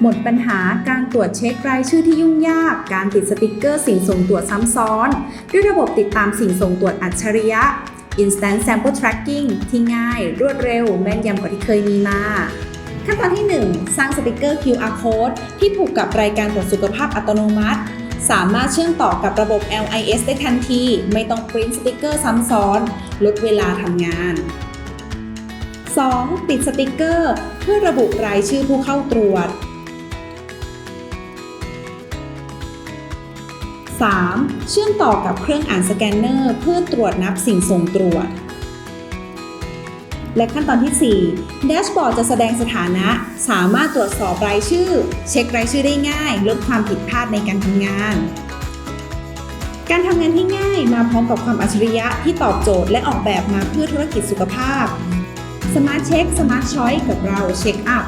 หมดปัญหาการตรวจเช็ครายชื่อที่ยุ่งยาก การติดสติกเกอร์สิ่งส่งตรวจซ้ำซ้อน ด้วยระบบติดตามสิ่งส่งตรวจอัจฉริยะ Instant Sample Tracking ที่ง่าย รวดเร็ว แม่นยำกว่าที่เคยมีมา ขั้นตอนที่ 1 สร้างสติกเกอร์ QR code ที่ผูกกับรายการตรวจสุขภาพอัตโนมัติ สามารถเชื่อมต่อกับระบบ LIS ได้ทันที ไม่ต้องปริ้นสติกเกอร์ซ้ำซ้อน ลดเวลาทำงาน 2. ติดสติกเกอร์ เพื่อระบุรายชื่อผู้เข้าตรวจ 3. เชื่อมต่อกับเครื่องอ่านสแกนเนอร์ เพื่อตรวจนับสิ่งส่งตรวจ และขั้นตอนที่ 4 แดชบอร์ดจะแสดงสถานะ สามารถตรวจสอบรายชื่อ เช็ครายชื่อได้ง่าย ลดความผิดพลาดในการทำงาน การทำงานที่ง่ายมาพร้อมกับความอัจฉริยะที่ตอบโจทย์และออกแบบมาเพื่อธุรกิจสุขภาพสมาร์ทเช็คสมาร์ทช้อยกับเราเช็คอัพ